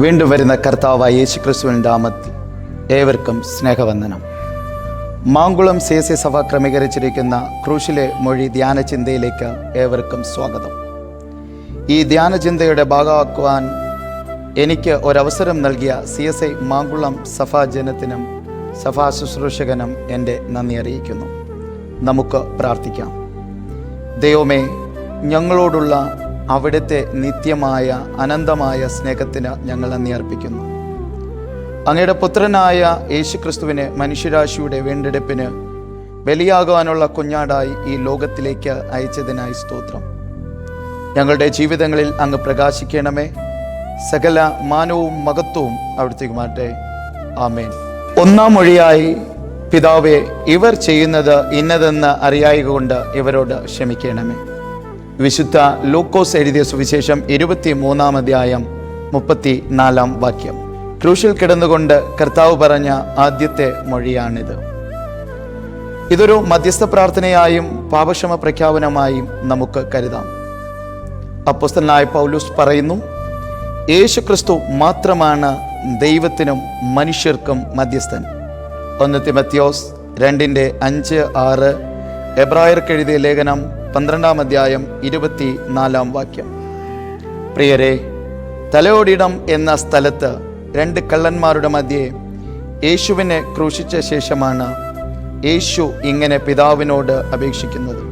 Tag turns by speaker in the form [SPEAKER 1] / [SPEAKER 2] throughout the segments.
[SPEAKER 1] വീണ്ടും വരുന്ന കർത്താവായ യേശു ക്രിസ്തുവിന്റെ നാമത്തിൽ ഏവർക്കും സ്നേഹവന്ദനം. മാങ്കുളം സി എസ് സഭ ക്രമീകരിച്ചിരിക്കുന്ന ക്രൂശിലെ മൊഴി ധ്യാന ചിന്തയിലേക്ക് ഏവർക്കും സ്വാഗതം. ഈ ധ്യാന ചിന്തയുടെ ഭാഗമാക്കുവാൻ എനിക്ക് ഒരവസരം നൽകിയ സി എസ് ഐ മാങ്കുളം സഭാ ജനത്തിനും സഭാ ശുശ്രൂഷകനും എന്റെ നന്ദി അറിയിക്കുന്നു. നമുക്ക് പ്രാർത്ഥിക്കാം. ദൈവമേ ഞങ്ങളോടുള്ള അവിടുത്തെ നിത്യമായ അനന്തമായ സ്നേഹത്തിന് ഞങ്ങൾ നന്ദി അർപ്പിക്കുന്നു. അങ്ങയുടെ പുത്രനായ യേശുക്രിസ്തുവിനെ മനുഷ്യരാശിയുടെ വീണ്ടെടുപ്പിന് ബലിയാകുവാനുള്ള കുഞ്ഞാടായി ഈ ലോകത്തിലേക്ക് അയച്ചതിനായി സ്തോത്രം. ഞങ്ങളുടെ ജീവിതങ്ങളിൽ അങ്ങ് പ്രകാശിക്കണമേ. സകല മാനവും മഹത്വവും അവിടുത്തേക്ക് മാറ്റേ ആമേൻ. ഒന്നാം മൊഴിയായി പിതാവെ ഇവർ ചെയ്യുന്നത് ഇന്നതെന്ന് അറിയായക കൊണ്ട് ഇവരോട് ക്ഷമിക്കണമേ. വിശുദ്ധ ലൂക്കോസ് എഴുതിയ സുവിശേഷം ഇരുപത്തി മൂന്നാം അധ്യായം മുപ്പത്തി നാലാം വാക്യം. ക്രൂശിൽ കിടന്നുകൊണ്ട് കർത്താവ് പറഞ്ഞ ആദ്യത്തെ മൊഴിയാണിത്. ഇതൊരു മധ്യസ്ഥ പ്രാർത്ഥനയായും പാപക്ഷമ പ്രഖ്യാപനമായും നമുക്ക് കരുതാം. അപ്പുസ്തനായ പൗലൂസ് പറയുന്നു യേശു ക്രിസ്തു മാത്രമാണ് ദൈവത്തിനും മനുഷ്യർക്കും മധ്യസ്ഥൻ. ഒന്ന് തിമത്യോസ് രണ്ടിന്റെ അഞ്ച് ആറ് എബ്രായർക്കെഴുതിയ ലേഖനം പന്ത്രണ്ടാം അധ്യായം ഇരുപത്തി നാലാം വാക്യം. പ്രിയരെ തലയോടിടം എന്ന സ്ഥലത്ത് രണ്ട് കള്ളന്മാരുടെ മധ്യേ യേശുവിനെ ക്രൂശിച്ച ശേഷമാണ് യേശു ഇങ്ങനെ പിതാവിനോട് അപേക്ഷിക്കുന്നത്.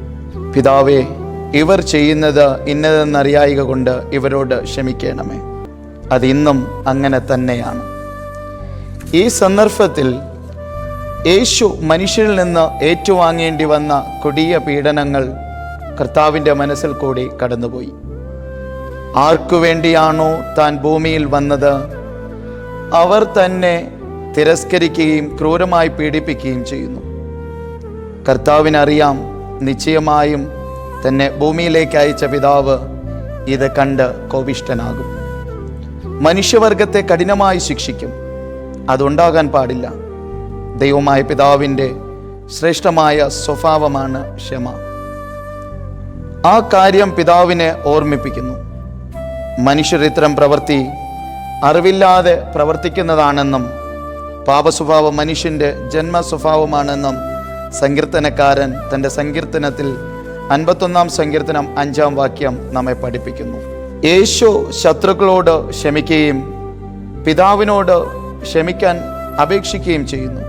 [SPEAKER 1] പിതാവേ ഇവർ ചെയ്യുന്നത് ഇന്നതെന്നറിയായിക കൊണ്ട് ഇവരോട് ക്ഷമിക്കണമേ. അതിന്നും അങ്ങനെ തന്നെയാണ്. ഈ സന്ദർഭത്തിൽ യേശു മനുഷ്യരിൽ നിന്ന് ഏറ്റുവാങ്ങേണ്ടി വന്ന കൊടിയ പീഡനങ്ങൾ കർത്താവിന്റെ മനസ്സിൽ കൂടി കടന്നുപോയി. ആർക്കു വേണ്ടിയാണോ താൻ ഭൂമിയിൽ വന്നത്? അവർ തന്നെ തിരസ്കരിക്കുകയും ക്രൂരമായി പീഡിപ്പിക്കുകയും ചെയ്യുന്നു. കർത്താവിനറിയാം നിശ്ചയമായും തന്നെ ഭൂമിയിലേക്ക് അയച്ച പിതാവ് ഇത് കണ്ട് കോപിഷ്ടനാകും മനുഷ്യവർഗത്തെ കഠിനമായി ശിക്ഷിക്കും. അതുണ്ടാകാൻ പാടില്ല. ദൈവമായ പിതാവിന്റെ ശ്രേഷ്ഠമായ സ്വഭാവമാണ് ക്ഷമ. ആ കാര്യം പിതാവിനെ ഓർമ്മിപ്പിക്കുന്നു. മനുഷ്യർ ഇത്തരം പ്രവൃത്തി അറിവില്ലാതെ പ്രവർത്തിക്കുന്നതാണെന്നും പാപസ്വഭാവം മനുഷ്യന്റെ ജന്മസ്വഭാവമാണെന്നും സങ്കീർത്തനക്കാരൻ തന്റെ സങ്കീർത്തനത്തിൽ അൻപത്തൊന്നാം സങ്കീർത്തനം അഞ്ചാം വാക്യം നമ്മെ പഠിപ്പിക്കുന്നു. യേശു ശത്രുക്കളോട് ക്ഷമിക്കുകയും പിതാവിനോട് ക്ഷമിക്കാൻ അപേക്ഷിക്കുകയും ചെയ്യുന്നു.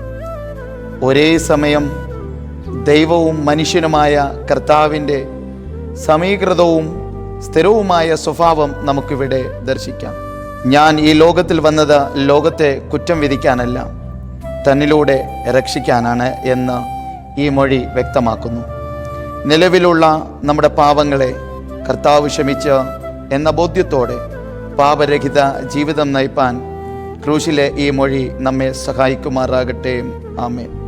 [SPEAKER 1] ഒരേ സമയം ദൈവവും മനുഷ്യനുമായ കർത്താവിന്റെ സമീകൃതവും സ്ഥിരവുമായ സ്വഭാവം നമുക്കിവിടെ ദർശിക്കാം. ഞാൻ ഈ ലോകത്തിൽ വന്നത് ലോകത്തെ കുറ്റം വിധിക്കാനല്ല തന്നിലൂടെ രക്ഷിക്കാനാണ് എന്ന് ഈ മൊഴി വ്യക്തമാക്കുന്നു. നിലവിലുള്ള നമ്മുടെ പാവങ്ങളെ കർത്താവ് ക്ഷമിച്ച് എന്ന ബോധ്യത്തോടെ പാപരഹിത ജീവിതം നയിപ്പാൻ ക്രൂശിലെ ഈ മൊഴി നമ്മെ സഹായിക്കുമാറാകട്ടെ. ആമേൻ.